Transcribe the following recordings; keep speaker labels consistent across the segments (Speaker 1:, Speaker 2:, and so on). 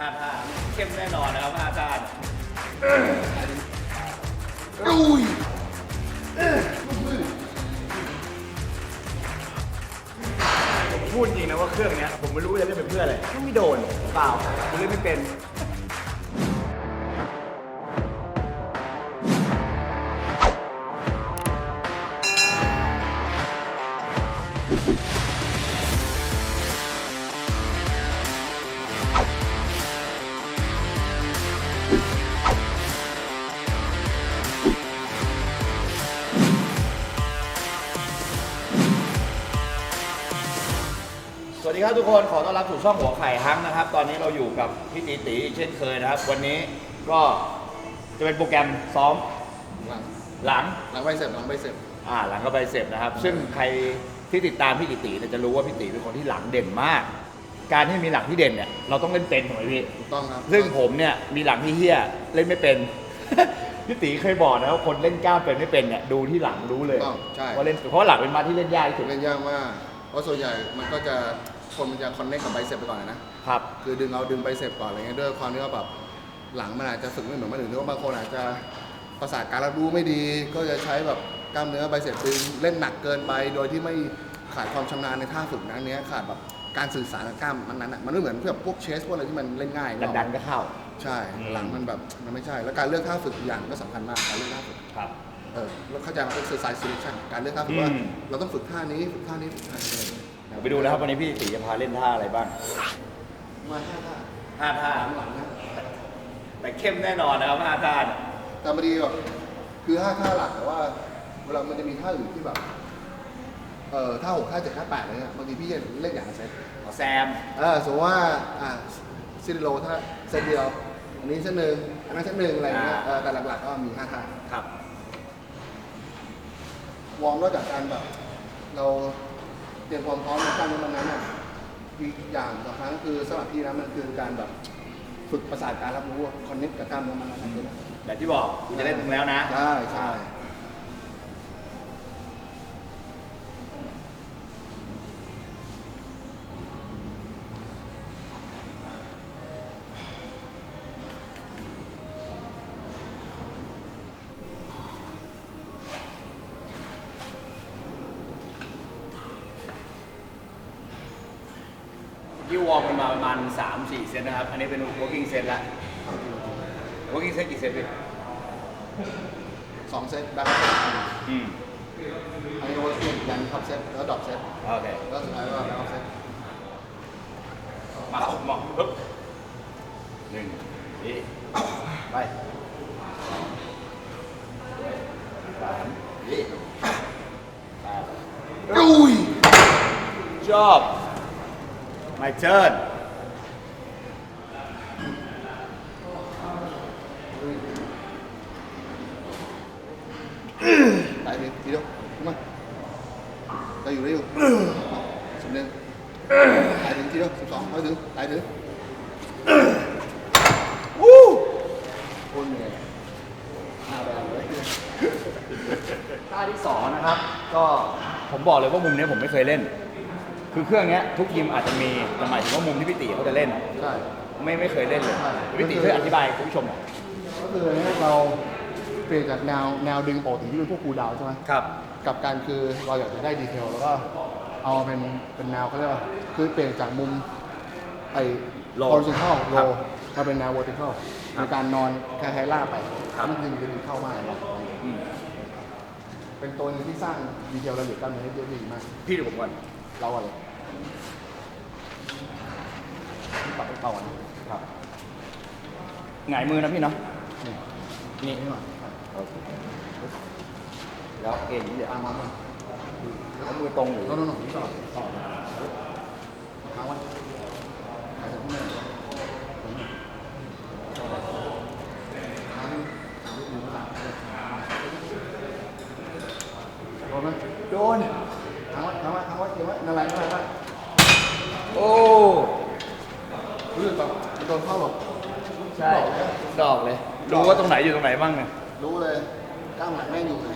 Speaker 1: ห้าท่าเข้มแน่นอนนะครับห้าท่า
Speaker 2: อุ้ย
Speaker 1: ผมพูดจริงนะว่าเครื่องเนี้ยผมไม่รู้จะเล่นเป็นเพื่ออะไรไม่โดนเปล่าผมเล่นไม่เป็น สวัสดีครับทุกคนขอต้อนรับสู่ช่องหัวไข่ฮังนะครับ ตอนนี้เราอยู่กับพี่ตีตีเช่นเคยนะครับ วันนี้ก็จะเป็นโปรแกรมซ้อม
Speaker 2: หลัง
Speaker 1: หลัง
Speaker 2: หลังใบเสร็จหลังใบเสร็จ
Speaker 1: อ่าหลังก็ไปเสร็จนะครับ ซึ่งใครที่ติดตามพี่ติติเนี่ยจะรู้ว่าพี่ติเป็นคนที่หลังเด่นมาก การที่มีหลังที่เด่นเนี่ยเราต้องเล่นเป็นถูกไหมพี่
Speaker 2: ถูกต้องครับ
Speaker 1: ซึ่งผมเนี่ยมีหลังที่เฮี้ยเล่นไม่เป็น พี่ติเคยบอกนะว่าคนเล่นกล้ามเป็นไม่เป็นเนี่ยดูที่หลังรู้เลย
Speaker 2: ถูกต้องใช่
Speaker 1: ว่าเล่นเพราะว่าหลังเป็นมาที่เล่นยากที่สุด
Speaker 2: เล่นยากมากเพราะส่วนใหญ่มันก็จะ คนมันจะคอนเนคกับใบเสร็จไปก่อนนะ
Speaker 1: ครับ
Speaker 2: คือดึงเอาดึงใบเสร็จก่อนอะไรเงี้ยด้วยความที่ว่าแบบหลังมันอาจจะฝึกไม่เหมือนคนอื่นหรือว่าบางคนอาจจะประสาทการรับรู้ไม่ดี ก็จะใช้แบบกล้ามเนื้อใบเสร็จดึงเล่นหนักเกินไป โดยที่ไม่ขาดความชำนาญในท่าฝึกนั้นเนี้ยขาดแบบการสื่อสารกับกล้ามมันนั้นอะมันไม่เหมือนแบบพวกเชสพวกอะไรที่มันเล่นง่าย
Speaker 1: ดันดันๆก็เข้า
Speaker 2: ใช่
Speaker 1: อืม
Speaker 2: หลังมันแบบมันไม่ใช่ แล้วการเลือกท่าฝึกอีกอย่างก็สำคัญมากการเลือกท่าฝึก
Speaker 1: ครับ
Speaker 2: เออแล้วเข้าใจมันเป็น exercise selection การเลือกท่าฝึกว่า
Speaker 1: อืม
Speaker 2: เราต้องฝึกท่านี้ ฝึกท่านี้ฝึกท่านี้
Speaker 1: เดี๋ยวไปดูนะครับวันนี้พี่ติจะพาเล่นท่าอะไรบ้าง
Speaker 2: มาห้าท่า
Speaker 1: ห้าท่า
Speaker 2: หลังหลังนะ
Speaker 1: แต่เข้มแน่นอนนะครับห้าท่าเนี่ย
Speaker 2: แต่พอดีแบบคือห้าท่าหลักแต่ว่าเวลามันจะมีท่าอื่นที่แบบเอ่อท่าหกท่าเจ็ดท่าแปดอะไรเงี้ยบางทีพี่จะเล่นอย่างละเซต
Speaker 1: ขอแซม
Speaker 2: เออสมมติว่าอ่าซิลิโลท่าเซตเดียว อันนี้เซตหนึ่งอันนั้นเซตหนึ่งอะไรเงี้ย
Speaker 1: อ่า
Speaker 2: เออแต่หลักๆก็มีห้าท่า
Speaker 1: ครับ
Speaker 2: วอร์มนอกจากการแบบ เรา เตรียมความพร้อมในกล้ามเนื้อมันนั้นอะอีกอย่างสำคัญก็คือสำหรับพี่นะมันคือการแบบฝึกประสาทการรับรู้คอนเนคกับกล้ามเนื้อมันนั้นคือ
Speaker 1: แต่ที่บอกจะเล่นถึงแล้วนะ
Speaker 2: ใช่ใช่
Speaker 1: ที่วอร์ มกันมาประมาณ 3 4 เซตนะครับ อันนี้เป็น working set ละ working set กี่เซตพี่
Speaker 2: สองเซตดับ
Speaker 1: อืม
Speaker 2: อันนี้ว่าเล่นยันท็อปเซตแล้วดรอปเซต
Speaker 1: โอเค
Speaker 2: แล้วสุดท้ายก็แล้วเซต
Speaker 1: มาครับมองปึ๊บหนึ่งนี่ไปสามนี่แปด
Speaker 2: อุ้ย
Speaker 1: ชอบ my turn
Speaker 2: ตายเลยทีเดียวมาได้อยู่ได้อยู่สิบหนึ่งตายถึงทีเดียวสิบสองเอาถึงตายถึง
Speaker 1: วู้
Speaker 2: คนเหนื่อยหน้าแดงเลย
Speaker 1: ท่าที่สองนะครับ ก็ผมบอกเลยว่ามุมเนี้ยผมไม่เคยเล่น คือเครื่องเนี้ยทุกยิมอาจจะมีแต่หมายถึงว่ามุมที่พี่ตีเขาจะเล่น
Speaker 2: ใช่
Speaker 1: ไม่ไม่เคยเล่นเลย
Speaker 2: ใช่
Speaker 1: พี่ตีช่วยอธิบายคุณผู้ชมหน่อย
Speaker 2: ก็คืออันนี้เราเปลี่ยนจากแนวแนวดึงปกติที่เป็นพวกคูลดาวน์ใช่ไหม
Speaker 1: ครับ
Speaker 2: กับการคือเราอยากจะได้ดีเทลแล้วก็เอามาเป็นเป็นแนวเขาเรียกว่าคือเปลี่ยนจากมุมไอ้
Speaker 1: Low
Speaker 2: horizontal
Speaker 1: ครั
Speaker 2: low
Speaker 1: บ
Speaker 2: มาเป็นแนว vertical
Speaker 1: ครั
Speaker 2: ใน
Speaker 1: บ
Speaker 2: การนอนคล้ายๆล่ากไป
Speaker 1: ครับ
Speaker 2: มันดึงดึงเข้ามาเรา
Speaker 1: อืม
Speaker 2: เป็นตัวหนึงที่สร้างดีเทลรายละเอียดกล้ามเนื้อได้เยอะดีมาก
Speaker 1: พี่ดูผมก่อน
Speaker 2: เราอะไรที่ปรับให้เข้ากัน
Speaker 1: ครับหงายมือนะพี่เนาะ
Speaker 2: นี่
Speaker 1: นี่
Speaker 2: นี่หน่อย
Speaker 1: แล้วเอ็น อย่างนี้เดี๋ยว
Speaker 2: ตามมามา
Speaker 1: เอามือตรงหรือ
Speaker 2: โน่นโน่นนี่ต่อต่อค้างไว้หายใจข้า รู้เล
Speaker 1: ย
Speaker 2: กล้ามหลังแม่งอยู่ไหน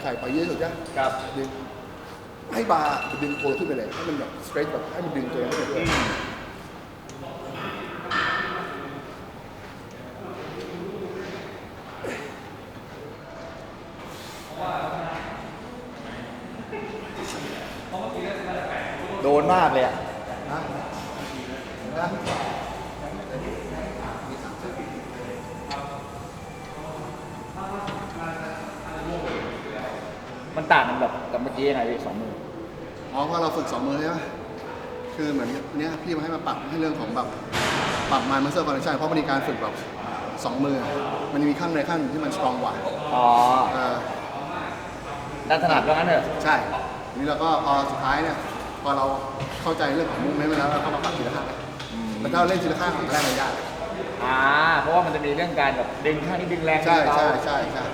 Speaker 2: ไข่ไปเยอะสุดจ้ะ
Speaker 1: ครับ
Speaker 2: ดึงให้บาดึงตัวขึ้นไปเลยให้มันแบบสเตรทแบบให้มันดึงตัวขึ้นไปเลย
Speaker 1: มันต่างกันแบบกับเมื่อกี้ยังไงพี่สองมือ
Speaker 2: อ๋อเพราะเราฝึกสองมือใช่ไหมคือเหมือนเนี้ยพี่มาให้มาปรับให้เรื่องของแบบปรับมันมาเซอร์คอนเนคชั่นเพราะมันมีการฝึกแบบสองมือ มันจะมีข้างในข้างหนึ่งที่มันสตรองกว่า
Speaker 1: อ๋อ
Speaker 2: เออ
Speaker 1: ด้านถนัดว่างั้นเถอะ
Speaker 2: ใช่ทีนี้เราก็พอสุดท้ายเนี่ย พอเราเข้าใจเรื่องของมุมเมนต์ไปแล้วเราก็มาปรับทีละข้างแล้วถ้าเราเล่นทีละข้างของแรกมันยาก
Speaker 1: อ่าเพราะว่ามันจะมีเรื่องการแบบดึงข้างนี้ดึงแรง
Speaker 2: ใช่
Speaker 1: ดึงเบา
Speaker 2: ใช่ใช่ใช่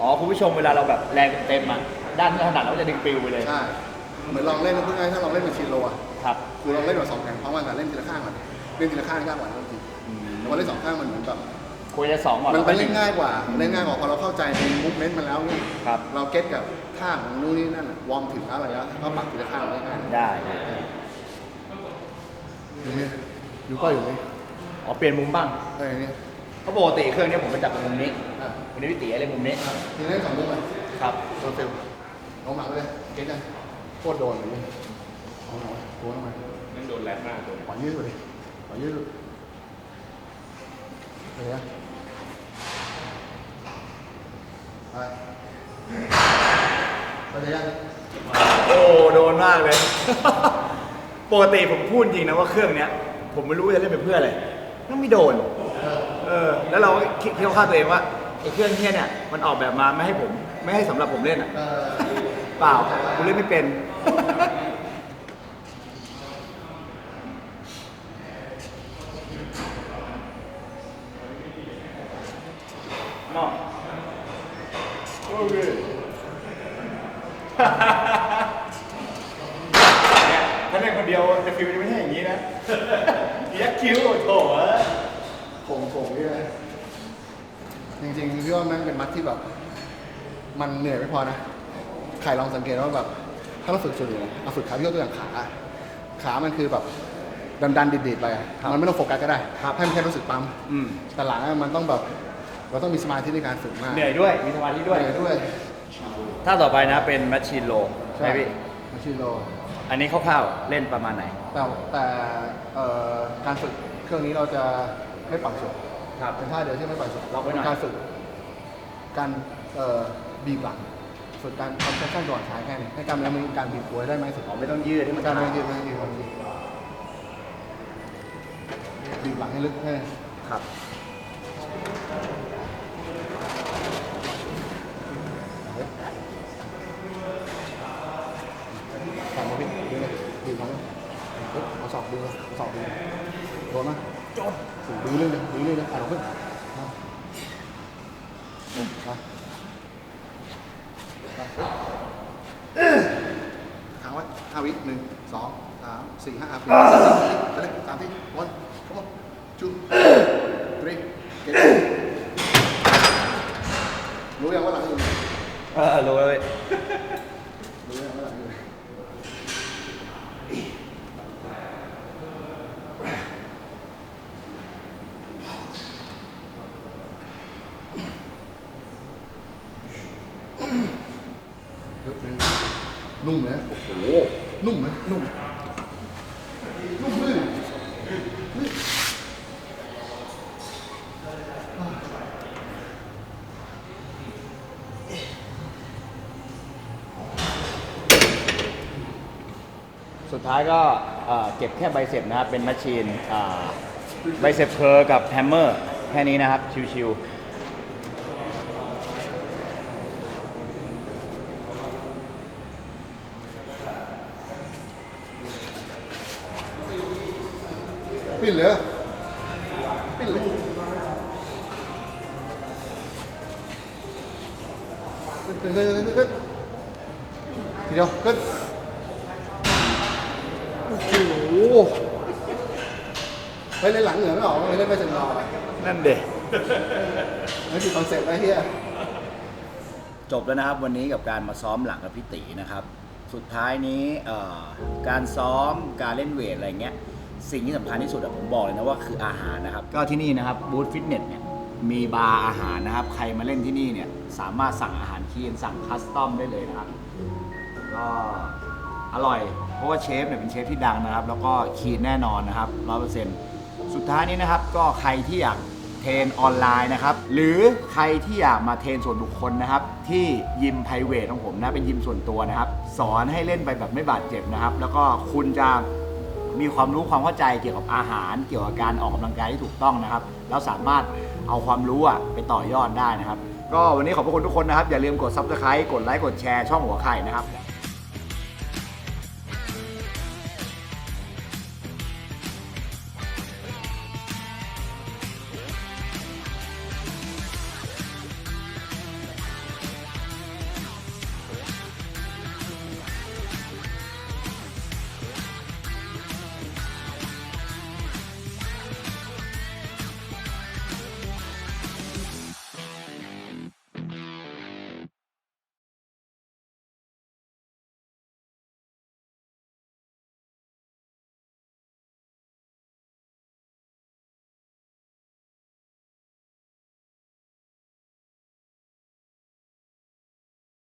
Speaker 1: อ๋อคุณผู้ชมเวลาเราแบบแรงเต็มๆอะด้านที่ถนัดเราก็จะดึงปิวไปเลย
Speaker 2: ใช่เหมือนลองเล่นนะเพื่อนถ้าลองเล่นเป็นชินโลอะ
Speaker 1: ครับ
Speaker 2: คือลองเล่นแบบสองแข่งพร้อมกันแต่เล่นทีละข้างก่อนเล่นทีละข้างยากกว่าจริงๆแต่ว่าเล่นสองข้างมันเหมือนแบบ
Speaker 1: ควรจะสองก่อน
Speaker 2: มัน
Speaker 1: แล้ว
Speaker 2: เป็
Speaker 1: ค่อนยห
Speaker 2: เล่
Speaker 1: นึ่
Speaker 2: น
Speaker 1: ง
Speaker 2: ง่ายกว่าเล่นง่ายกว่าพอเราเข้าใจในมุกเมนต์มันแล้วเนี่ย
Speaker 1: ครับ
Speaker 2: เราเก็ตกับท่าของนู่นนี่นั่นอะวอร์มถึงอะไรแล้วก็ปรับทีละข้างได้ง่าย
Speaker 1: ได้
Speaker 2: อยู่นี่อยู่ก็อยู่นี่
Speaker 1: อ๋อเปลี่ยนมุมบ้าง
Speaker 2: เออนี่
Speaker 1: เพราะปกติเครื่องเนี้ผมไปจับมุมนี้
Speaker 2: อะ
Speaker 1: วันนี้พี่ตีอะไรมุมนี้
Speaker 2: ทีเล่นสองมุมเลย
Speaker 1: ครับ
Speaker 2: โดนเฟลลงหลังไปเลยเก็ตยังโคตรโดนเลยเอาหน่อยโดนทำไม
Speaker 3: นั่นโดนแรดมากเลย
Speaker 2: ขอยืดดูดิขอยืดดูเดี๋ยวนะ ไปไปเลยยัง
Speaker 1: โอ้โดนมากเลย ปกติผมพูดจริงนะว่าเครื่องเนี้ย ผมไม่รู้จะเล่นไปเพื่ออะไรนั่ไม่โดน
Speaker 2: เออ
Speaker 1: แล้วเราก็คิดคิดเข้าตัวเองว่าไอ้เครื่องเนี้ยเนี่ยมันออกแบบมาไม่ให้ผมไม่ให้สำหรับผมเล่นอะ
Speaker 2: เป
Speaker 1: ล่ากูเล่นไม่เป็น นอก เคเนี่ยถ้าเล่นคนเดียวจะฟิวจะไม่ใช่อย่างนี้นะยักคิ้วโถเอ้ย
Speaker 2: โป่งโป่งนี่เลยจริงๆพี่ว่าแม่งเป็นมัดที่แบบ มันเหนื่อยไม่พอนะใครลองสังเกตว่าแบบ ถ้าเราฝึกส่วนอื่นนะเอาฝึกขาพี่ยกตัวอย่างขา ขามันคือแบบดันดันๆดีดๆไปอะมันไม่ต้องโฟกัสก็ได้ให้มันแค่รู้สึกปั๊ม
Speaker 1: อืม
Speaker 2: แต่หลังอะมันต้องแบบ เราต้องมีสมาธิในการฝึกมาก
Speaker 1: เหนื่อยด้วย มีสมาธิด้วย
Speaker 2: เหนื่อยด้วย
Speaker 1: ถ้าต่อไปนะเป็นแมชชีนโลใช่ไหมพี่
Speaker 2: มาชิโล
Speaker 1: อันนี้คร่าวๆเล่นประมาณไหน
Speaker 2: แต่แต่เอ่อการฝึกเครื่องนี้เราจะไม่ปล่อยสุด
Speaker 1: ครับ
Speaker 2: เป็นท่าเดียวที่ไม่ปล่อยสุด
Speaker 1: ล็อกไว้หน่อย
Speaker 2: เป็นการฝึก การเอ่อบีบหลังฝึกการคอนเซปชั่นก่อนใช้แค่นี้ให้กล้ามเนื้อมันมีการบีบตัวให้ได้ไหมากที่สุด
Speaker 1: อ๋อไม่ต้องยืดให้มัน
Speaker 2: การ
Speaker 1: ขา
Speaker 2: ไม่
Speaker 1: ด
Speaker 2: ยืดไม่ยืดไม่ยืดบีบหลังให้ลึกให้
Speaker 1: ครับ
Speaker 2: ตามมาพี่ดึงเลยบีบหลังเลยปึ๊บเอา ศอกดึงเลยเอาศอกดึงโดนไหมโดนดึงเรื่อยเลยดึงเรื่อยเลยอะเราขึ้นมามาค้างไว้ห้าวิหนึ่งสองสามสี่ห้าปีไปเลยสามทีวัน come on two three get รู้ยังว่าหลังอยู่ไหน
Speaker 1: เออรู้เลย
Speaker 2: รู้ยังว่าหลังอยู่ไหน นุ่มนะโอ้โหนุ่มไหมนุ่มนุ่มลื่นลื่น
Speaker 1: สุดท้ายก็เอ่อเก็บแค่ไบเซ็ปนะครับ เป็นแมชชีนไบเซ็ปเคอกับแฮมเมอร์แค่นี้นะครับ ชิว
Speaker 2: ปิ้ นเลยอะปิ้นเลยขึ้นขึ้นขึ้นขึ้นขึ้นทีเดียวขึ้นโอ้โหไปเล่นหลังเหนือไม่ออกไปเล่นไปเซนรอ
Speaker 1: ๆนั่นเด็
Speaker 2: นั่นคือคอนเซ็ปต์ไอ้เหี้ย
Speaker 1: จบแล้วนะครับวันนี้กับการมาซ้อมหลังกับพี่ตีนะครับ สุดท้ายนี้เอ่อการซ้อมการเล่นเวทอะไรเงี้ย สิ่งที่สำคัญที่สุดอะผมบอกเลยนะว่าคืออาหารนะครับ ก็ที่นี่นะครับบูธฟิตเนสเนี่ยมีบาร์อาหารนะครับ ใครมาเล่นที่นี่เนี่ยสามารถสั่งอาหารคีนสั่งคัสตอมได้เลยนะครับ ก็อร่อย เพราะว่าเชฟเนี่ยเป็นเชฟที่ดังนะครับ แล้วก็คีนแน่นอนนะครับร้อยเปอร์เซ็นต์สุดท้ายนี้นะครับ ก็ใครที่อยากเทรนออนไลน์นะครับ หรือใครที่อยากมาเทรนส่วนบุคคลนะครับ ที่ยิมไพรเวทของผมนะเป็นยิมส่วนตัวนะครับ สอนให้เล่นไปแบบไม่บาดเจ็บนะครับ แล้วก็คุณจะ มีความรู้ความเข้าใจเกี่ยวกับอาหาร เกี่ยวกับการออกกำลังกายที่ถูกต้องนะครับ แล้วสามารถเอาความรู้อะไปต่อยอดได้นะครับ ก็วันนี้ขอบพระคุณทุกคนนะครับ อย่าลืมกด subscribe กดไลค์กดแชร์ช่องหัวไข่นะครับ